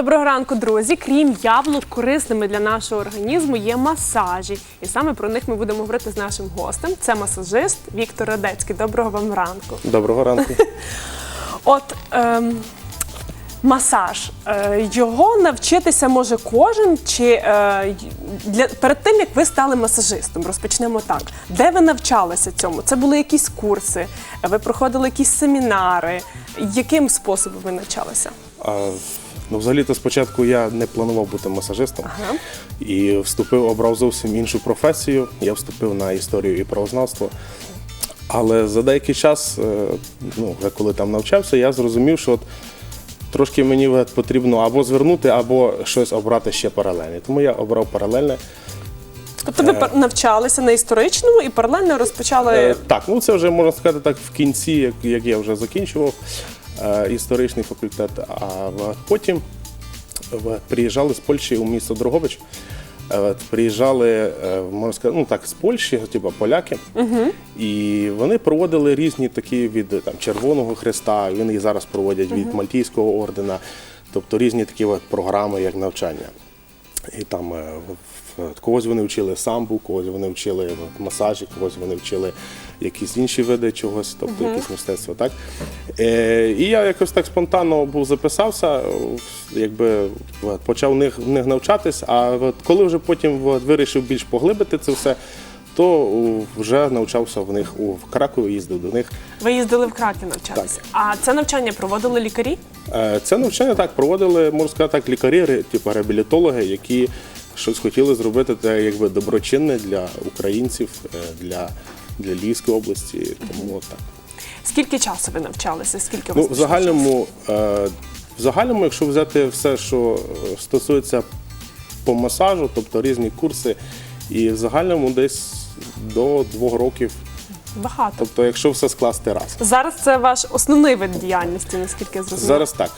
Доброго ранку, друзі. Крім яблук, корисними для нашого організму є масажі. І саме про них ми будемо говорити з нашим гостем. Це масажист Віктор Радецький. Доброго вам ранку. Доброго ранку. От ем, масаж. Е, його навчитися може кожен, чи е, для перед тим як ви стали масажистом, розпочнемо так. Де ви навчалися цьому? Це були якісь курси, ви проходили якісь семінари. Яким способом ви навчалися? А, ну, взагалі-то спочатку я не планував бути масажистом Ага. і вступив, обрав зовсім іншу професію. Я вступив на історію і правознавство. Але за деякий час, е, ну, коли там навчався, я зрозумів, що от трошки мені потрібно або звернути, або щось обрати ще паралельне. Тому я обрав паралельне. Тобто ви навчалися на історичному і паралельно розпочали. Е, Так, ну це вже можна сказати так в кінці, як, як я вже закінчував е, історичний факультет. А потім приїжджали з Польщі у місто Дрогобич. Е, Приїжджали, е, можна сказати, ну так, з Польщі, типу поляки. І вони проводили різні такі від е, там, Червоного Христа, вони і зараз проводять від Мальтійського ордена, тобто різні такі от програми, як навчання. І там е, когось вони вчили самбу, когось вони вчили масажі, когось вони вчили якісь інші види чогось, тобто якісь мистецтво. Так? Е, і я якось так спонтанно був записався, е, якби почав в них, в них навчатись, а коли вже потім от, вирішив більш поглибити це все, то вже навчався в них у Кракові, їздив до них. Ви їздили в Краків навчатися. А це навчання проводили лікарі? Е, Це навчання так проводили, можна сказати, так, лікарі, типу реабілітологи, які щось хотіли зробити те, якби доброчинне для українців, е, для, для Львівської області. Тому так. Скільки часу ви навчалися? Скільки Ну, вас в загальному, е, в загальному, якщо взяти все, що е, стосується по масажу, тобто різні курси, і в загальному десь до двох років. багато. Тобто, якщо все скласти раз. Зараз це ваш основний вид діяльності, наскільки я зрозуміла. Зараз так.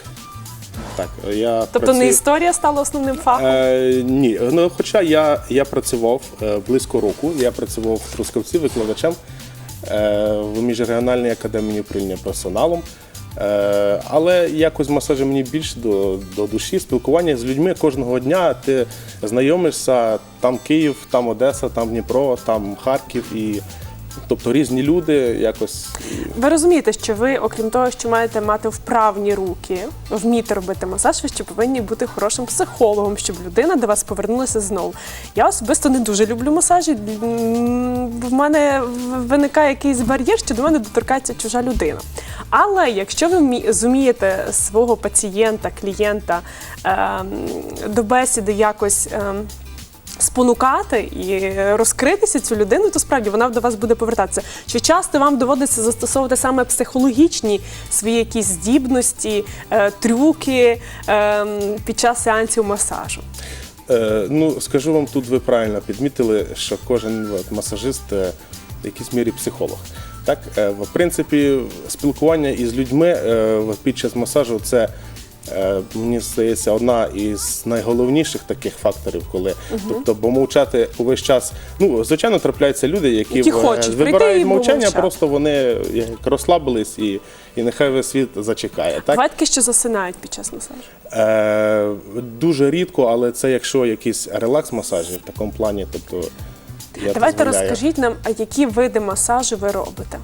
Так, я Тобто не історія стала основним фахом? Е, ні, ну хоча я, я працював е, близько року, я працював в Трускавці викладачем е, в міжрегіональній академії управління персоналом. Е, але якось масажі мені більше до, до душі, спілкування з людьми кожного дня. Ти знайомишся, там Київ, там Одеса, там Дніпро, там Харків і тобто різні люди якось. Ви розумієте, що ви, окрім того, що маєте мати вправні руки, вміти робити масаж, ви ще повинні бути хорошим психологом, щоб людина до вас повернулася знову. Я особисто не дуже люблю масажі. В мене виникає якийсь бар'єр, що до мене доторкається чужа людина. Але якщо ви зумієте свого пацієнта, клієнта ем, до бесіди якось. ем, спонукати і розкритися цю людину, то справді вона до вас буде повертатися. Чи часто вам доводиться застосовувати саме психологічні свої якісь здібності, е, трюки е, під час сеансів масажу? Е, ну, скажу вам, тут ви правильно підмітили, що кожен масажист е, в якійсь мірі психолог. Так, в принципі, спілкування із людьми під час масажу це. Е, Мені здається, одна із найголовніших таких факторів, коли тобто, бо мовчати увесь час. Ну, звичайно, трапляються люди, які, Які хочуть вибирають мовчання, помовчати. просто вони як розслабились і, і нехай весь світ зачекає. Так? Такі, що засинають під час масажу. Е, дуже рідко, але це якщо якісь релакс-масажі в такому плані, тобто я Давайте дозволяю. розкажіть нам, а які види масажу ви робите?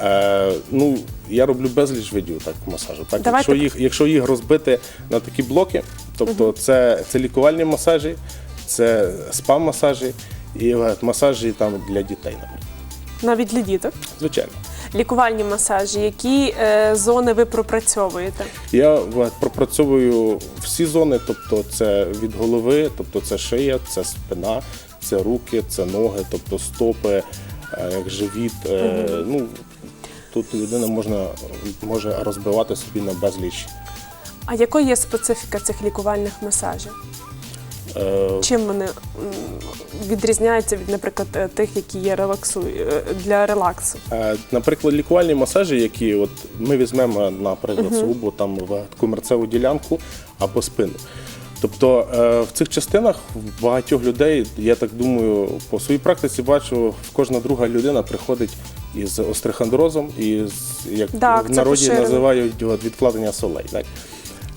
Е, ну, я роблю безліч видів так, масажу. Так? Давайте. Якщо, їх, якщо їх розбити на такі блоки, тобто це, це лікувальні масажі, це спа-масажі і е, масажі там, для дітей, наприклад. Навіть для діток. Звичайно. Лікувальні масажі, які е, зони ви пропрацьовуєте? Я е, пропрацьовую всі зони, тобто це від голови, тобто це шия, це спина, це руки, це ноги, тобто стопи, як живіт. Е, Ну, тут людина можна, може розбивати собі на безліч. А якою є специфіка цих лікувальних масажів? Е, Чим вони відрізняються від, наприклад, е, тих, які є релаксу е, для релаксу? Е, Наприклад, лікувальні масажі, які от ми візьмемо, наприклад, зубу там в комерцеву ділянку або спину. Тобто е, в цих частинах багатьох людей, я так думаю, по своїй практиці бачу, кожна друга людина приходить із острихондрозом і як Так, в народі називають відкладення солей. Так?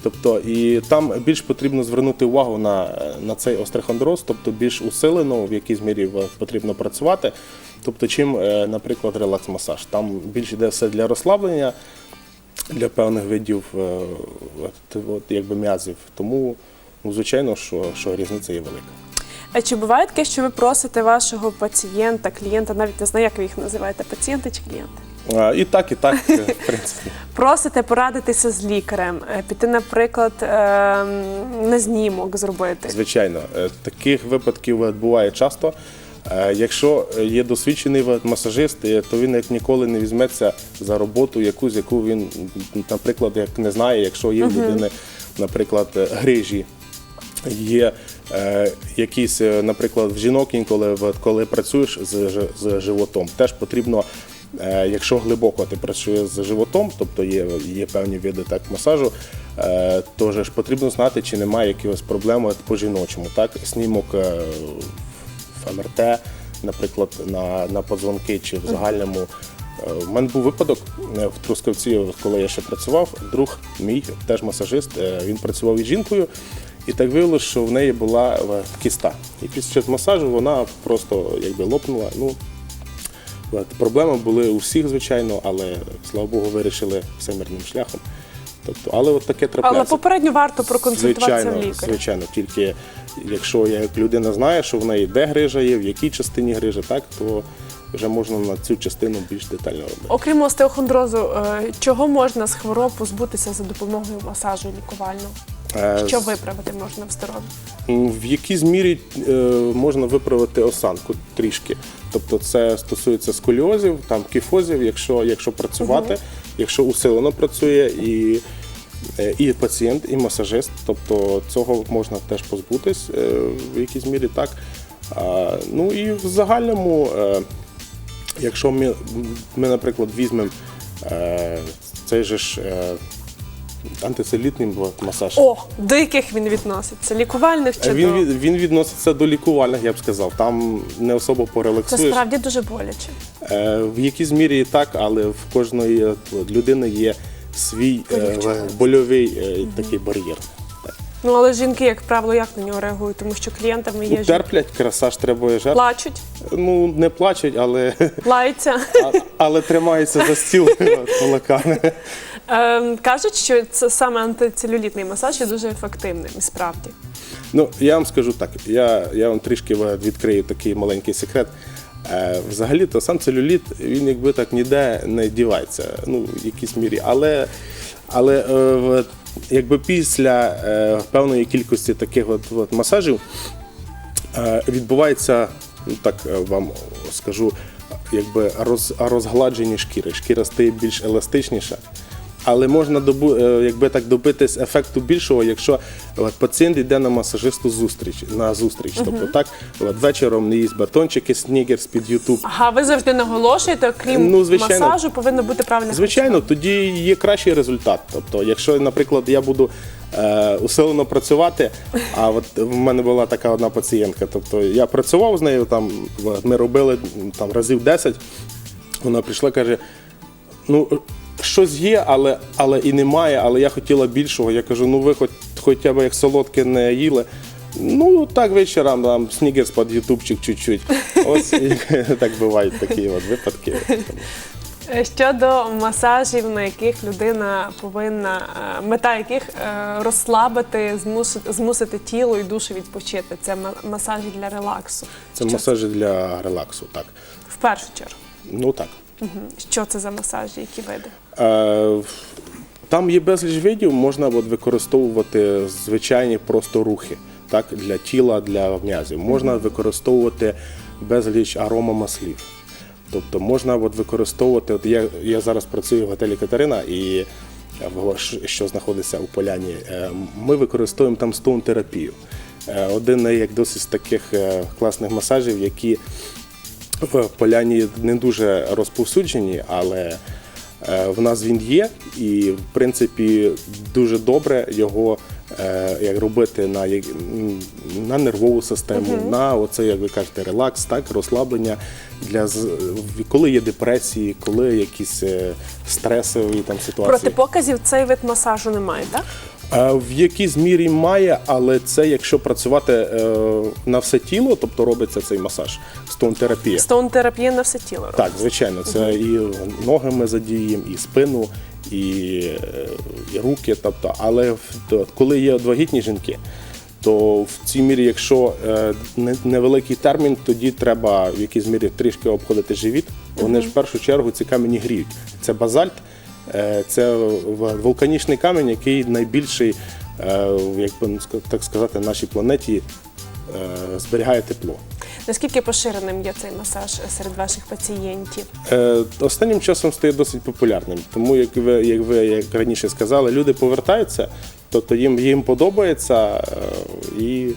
Тобто, і там більш потрібно звернути увагу на, на цей острихондроз, тобто більш усилено, в якійсь мірі потрібно працювати. Тобто, чим, е, наприклад, релакс-масаж. Там більш йде все для розслаблення, для певних видів е, от, от, якби м'язів. Тому, ну, звичайно, що, що різниця є велика. А чи буває таке, що ви просите вашого пацієнта, клієнта, навіть не знаю, як ви їх називаєте, пацієнти чи клієнти? А, І так, і так, е, в принципі. Просите порадитися з лікарем, е, піти, наприклад, е, на знімок зробити. Звичайно, е, таких випадків буває часто. Якщо є досвідчений масажист, то він як ніколи не візьметься за роботу, якусь, яку він, наприклад, як не знає, якщо є в людини, наприклад, грижі. Є е, якісь, е, наприклад, в жінок інколи, коли працюєш з, з животом, теж потрібно, е, якщо глибоко ти працюєш з животом, тобто є, є певні види так масажу, е, то ж потрібно знати, чи немає якихось проблем по жіночому. Так, снімок е, в МРТ, наприклад, на, на подзвонки чи в загальному. У мене був випадок в Трускавці, коли я ще працював. Друг мій, теж масажист, він працював із жінкою, і так виявилося, що в неї була е, кіста. І час масажу вона просто якби лопнула. Ну, проблеми були у всіх, звичайно, але слава Богу, вирішили все мирним шляхом. Тобто, але от таке трапляється. Але попередньо варто проконсультуватися в Звичайно, лікаря. звичайно, тільки якщо як людина знає, що в неї де грижа є, в якій частині грижа, так то вже можна на цю частину більш детально робити. Окрім остеохондрозу, е, чого можна з хвороб позбутися за допомогою масажу лікувального? Е, Що виправити можна в здоров'ї? В якійсь мірі е, можна виправити осанку трішки. Тобто це стосується сколіозів, там кіфозів, якщо, якщо працювати, якщо усилено працює і, е, і пацієнт, і масажист, тобто цього можна теж позбутись в якійсь мірі так. Ну і в загальному, якщо ми, ми наприклад, візьмемо цей же ж е, антицелітний масаж. О, до яких він відноситься? Лікувальних чи Він, до від- він відноситься до лікувальних, я б сказав. Там не особо це порелаксуєш. справді дуже боляче. Е, в якійсь мірі так, але в кожної е, людини є свій е, больовий е, такий бар'єр. Ну але жінки, як правило, як на нього реагують, тому що клієнтами є жінки. Терплять, краса ж треба жертв. Плачуть, Ну, не плачуть, але, лаються. а- але тримаються за стіл кулаками. Ем, Кажуть, що це саме антицелюлітний масаж є дуже ефективним, справді. Ну, я вам скажу так, я, я вам трішки відкрию такий маленький секрет. Е, взагалі-то сам целюліт, він якби так ніде не дівається, ну, в якійсь мірі. Але, але е, якби після е, певної кількості таких от, от масажів відбувається, ну так вам скажу, якби роз, розгладження шкіри. Шкіра стає більш еластичніша. Але можна добу, е, якби так добитись ефекту більшого, якщо от, пацієнт йде на масажисту зустріч на зустріч. Тобто так, от, вечором не їсть батончики снігерс під Ютуб. Ага, ви завжди наголошуєте, окрім Ну, звичайно. масажу, повинно бути правильне Звичайно, тоді є кращий результат. Тобто, якщо, наприклад, я буду е, усилено працювати, а от в мене була така одна пацієнтка. Тобто я працював з нею, там ми робили там разів 10, Вона прийшла, каже: ну. Щось є, але, але і немає, але я хотіла більшого. Я кажу, ну ви хоч, хоча б як солодке не їли. Ну, так вечором там снігерс під ютубчик чуть-чуть. Ось так бувають такі от випадки. Е, Щодо масажів, на яких людина повинна, е, мета яких е, розслабити, змусити, змусити тіло і душу відпочити. Це масажі для релаксу. Це Що масажі для релаксу, так. В першу чергу. Ну так. Що це за масажі, які види? Е, Там є безліч видів, можна от використовувати звичайні просто рухи так, для тіла, для м'язів. Можна використовувати безліч аромамаслів. Тобто можна от використовувати, от я, я зараз працюю в готелі Катерина і е, що знаходиться у поляні, е, ми використовуємо там стоун-терапію. Один як досить з таких класних масажів, які в поляні не дуже розповсюджені, але в нас він є, і в принципі дуже добре його е, як робити на, на нервову систему, на оце, як ви кажете, релакс, так, розслаблення для коли є депресії, коли якісь е, стресові там ситуації. Протипоказів цей вид масажу немає, так? Е, В якійсь мірі має, але це якщо працювати е, на все тіло, тобто робиться цей масаж, стоун-терапія. Стоун-терапія на все тіло робить. Так, звичайно, це і ноги ми задіємо, і спину, і, е, і руки. Тобто, але в- коли є вагітні жінки, то в цій мірі, якщо не- невеликий термін, тоді треба в якійсь мірі трішки обходити живіт. Вони ж в першу чергу ці камені гріють. Це базальт, це вулканічний камінь, який найбільший, е, як би так сказати, на нашій планеті е, зберігає тепло. Наскільки поширеним є цей масаж серед ваших пацієнтів? Е, Останнім часом стає досить популярним, тому як ви, як ви як раніше сказали, люди повертаються, тобто їм, їм подобається е,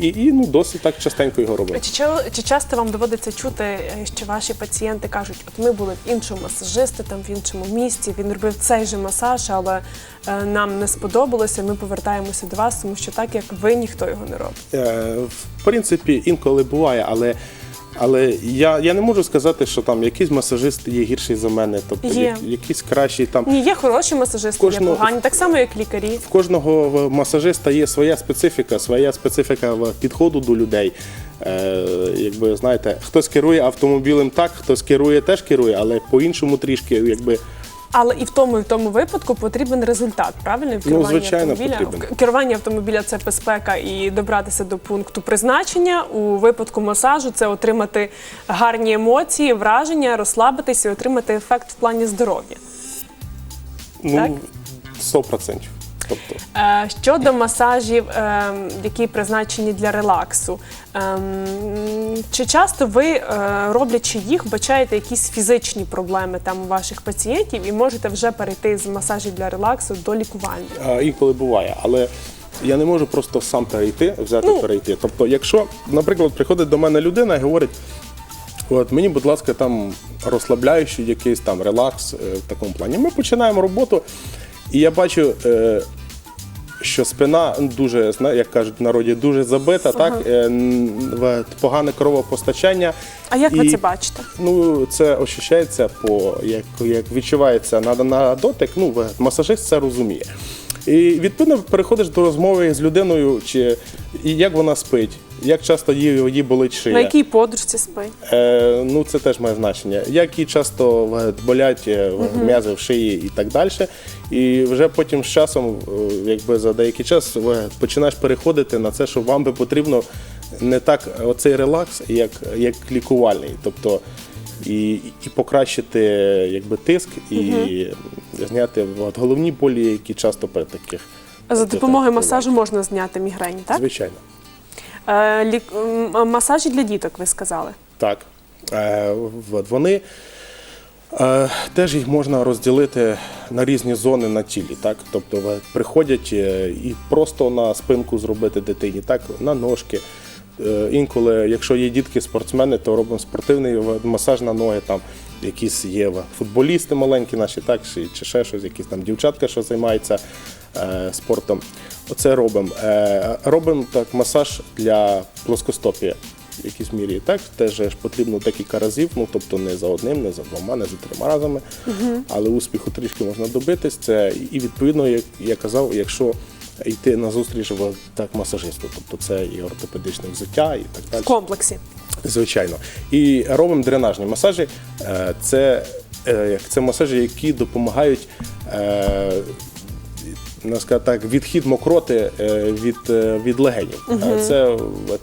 і, і, ну, досить так частенько його роблять. Чи, чи часто вам доводиться чути, е, що ваші пацієнти кажуть, от ми були в іншому масажисті, там в іншому місті, він робив цей же масаж, але е, нам не сподобалося, ми повертаємося до вас, тому що так як ви ніхто його не робить. Е, В принципі, інколи буває, але, але я, я не можу сказати, що там якийсь масажист є гірший за мене, тобто Є. як- якийсь кращий там. Ні, є хороші масажисти, є погані, так само як лікарі. В кожного масажиста є своя специфіка, своя специфіка в підходу до людей. Е, якби знаєте, хтось керує автомобілем так, хтось керує теж керує, але по-іншому трішки, якби Але і в тому, і в тому випадку потрібен результат, правильно? В керуванні Ну, звичайно, автомобіля. потрібен. керування автомобіля це безпека і добратися до пункту призначення. У випадку масажу це отримати гарні емоції, враження, розслабитися і отримати ефект в плані здоров'я. Так? ну 100%. Тобто, Е, Щодо масажів, е, які призначені для релаксу, ем, чи часто ви, е, роблячи їх, бачаєте якісь фізичні проблеми там у ваших пацієнтів і можете вже перейти з масажів для релаксу до лікування? інколи буває, але я не можу просто сам перейти, взяти Ну. перейти. Тобто, якщо, наприклад, приходить до мене людина і говорить. От мені, будь ласка, там розслабляючий якийсь там релакс е, в такому плані. Ми починаємо роботу, і я бачу, е, що спина дуже, як кажуть в народі, дуже забита, так е, погане кровопостачання. А як ви це бачите? Ну, це ощущається по як, як відчувається на, на дотик. Ну, масажист це розуміє. І відповідно переходиш до розмови з людиною, чи і як вона спить, як часто їй, їй болить шия. На якій подружці спить? Е, ну, це теж має значення. Як і часто болять е, м'язи в шиї і так далі. І вже потім з часом, е, якби за деякий час, починаєш переходити на це, що вам би потрібно не так оцей релакс, як, як лікувальний. Тобто і, і покращити якби, тиск, і зняти от, головні болі, які часто при таких. За допомогою масажу можна зняти мігрені, так? Звичайно. Е, лік... Масажі для діток, ви сказали. Так. Е, вони е, теж їх можна розділити на різні зони на тілі. Так? Тобто приходять і просто на спинку зробити дитині, так? на ножки. Інколи, якщо є дітки-спортсмени, то робимо спортивний масаж на ноги. Там якісь є футболісти маленькі наші, так, чи, ще щось, якісь там дівчатка, що займаються е, спортом. Оце робимо. Е, робимо так масаж для плоскостопія в якійсь мірі. Так, теж потрібно декілька разів, ну тобто не за одним, не за двома, не за трьома разами. Але успіху трішки можна добитись. Це і відповідно, як я казав, якщо йти на зустріч так масажисту, тобто це і ортопедичне взуття, і так В комплексі. Звичайно. І робимо дренажні масажі. Е, Це, е, це масажі, які допомагають. Ну, скажімо так, відхід мокроти е, від, е, від легенів. Е, Це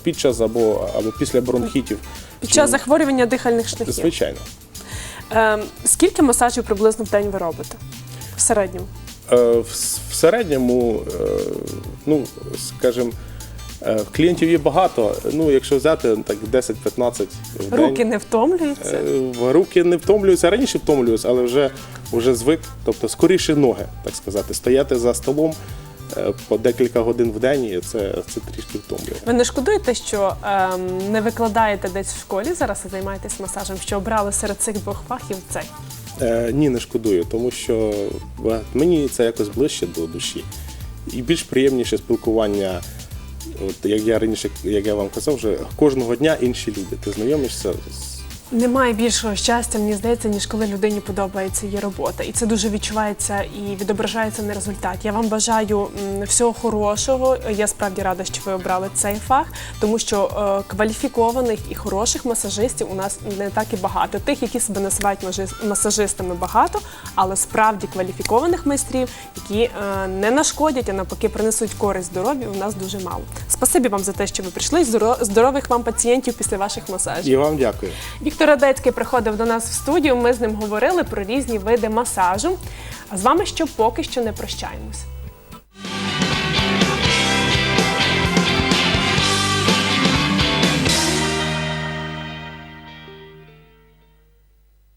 під час або, або після бронхітів. Під час захворювання дихальних шляхів. Звичайно. Е, Скільки масажів приблизно в день ви робите? В середньому? Е, В, в середньому, е, ну, скажімо, клієнтів є багато. Ну, якщо взяти так 10-15 в день. Руки не втомлюються? Руки не втомлюються, раніше втомлююся, але вже, вже звик, тобто скоріше ноги, так сказати, стояти за столом е, по декілька годин в день, і це, це трішки втомлює. Ви не шкодуєте, що ем, не викладаєте десь в школі зараз і займаєтесь масажем, що обрали серед цих двох фахів цей? Е, ні, не шкодую, тому що е, мені це якось ближче до душі. І більш приємніше спілкування. От, як я раніше, як я вам казав, вже кожного дня інші люди. Ти знайомишся з Немає більшого щастя, мені здається, ніж коли людині подобається її робота. І це дуже відчувається і відображається на результаті. Я вам бажаю всього хорошого. Я справді рада, що ви обрали цей фах, тому що е, кваліфікованих і хороших масажистів у нас не так і багато. Тих, які себе називають масажистами, багато, але справді кваліфікованих майстрів, які е, не нашкодять, а навпаки принесуть користь здоров'ю, у нас дуже мало. Спасибі вам за те, що ви прийшли. Здоро- Здорових вам пацієнтів після ваших масажів. І вам дякую. Віктор приходив до нас в студію. Ми з ним говорили про різні види масажу. А з вами що поки що не прощаємось.